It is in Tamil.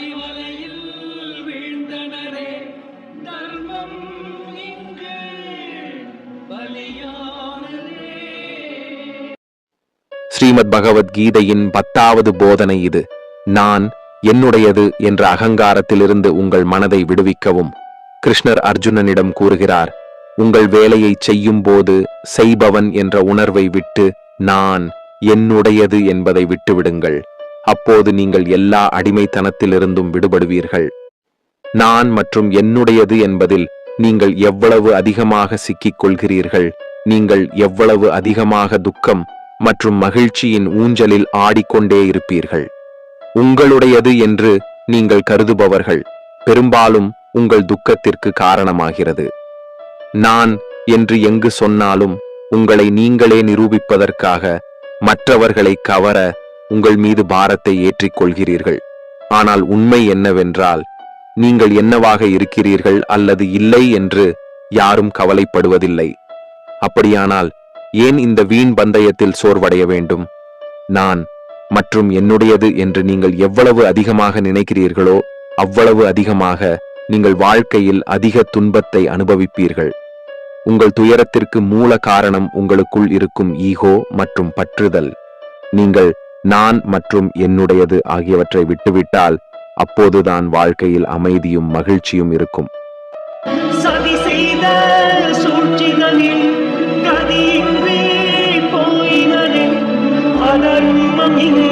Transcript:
பழிவலையில் வீழ்ந்தனரே தர்மம் இங்கு பலியானதே. ஸ்ரீமத் பகவத்கீதையின் பத்தாவது போதனை இது. நான் என்னுடையது என்ற அகங்காரத்திலிருந்து உங்கள் மனதை விடுவிக்கவும். கிருஷ்ணர் அர்ஜுனனிடம் கூறுகிறார் உங்கள் வேலையை செய்யும் போது செய்பவன் என்ற உணர்வை விட்டு நான் என்னுடையது என்பதை விட்டுவிடுங்கள். அப்போது நீங்கள் எல்லா அடிமைத்தனத்திலிருந்தும் விடுபடுவீர்கள். நான் மற்றும் என்னுடையது என்பதில் நீங்கள் எவ்வளவு அதிகமாக சிக்கிக் கொள்கிறீர்கள் நீங்கள் எவ்வளவு அதிகமாக துக்கம் மற்றும் மகிழ்ச்சியின் ஊஞ்சலில் ஆடிக்கொண்டே இருப்பீர்கள். உங்களுடையது என்று நீங்கள் கருதுபவர்கள் பெரும்பாலும் உங்கள் துக்கத்திற்கு காரணமாகிறது. நான் என்று எங்கு சொன்னாலும் உங்களை நீங்களே நிரூபிப்பதற்காக மற்றவர்களை கவர உங்கள் மீது பாரத்தை ஏற்றிக் கொள்கிறீர்கள் ஆனால் உண்மை என்னவென்றால் நீங்கள் என்னவாக இருக்கிறீர்கள் அல்லது இல்லை என்று யாரும் கவலைப்படுவதில்லை. அப்படியானால் ஏன் இந்த வீண் பந்தயத்தில் சோர்வடைய வேண்டும்? நான் மற்றும் என்னுடையது என்று நீங்கள் எவ்வளவு அதிகமாக நினைக்கிறீர்களோ அவ்வளவு அதிகமாக நீங்கள் வாழ்க்கையில் அதிக துன்பத்தை அனுபவிப்பீர்கள். உங்கள் துயரத்திற்கு மூல காரணம் உங்களுக்குள் இருக்கும் ஈகோ மற்றும் பற்றுதல். நீங்கள் நான் மற்றும் என்னுடையது ஆகியவற்றை விட்டுவிட்டால் அப்போதுதான் வாழ்க்கையில் அமைதியும் மகிழ்ச்சியும் இருக்கும். சதி செய்த சூழ்ச்சிகளில் கதியின்றி அதர்மம்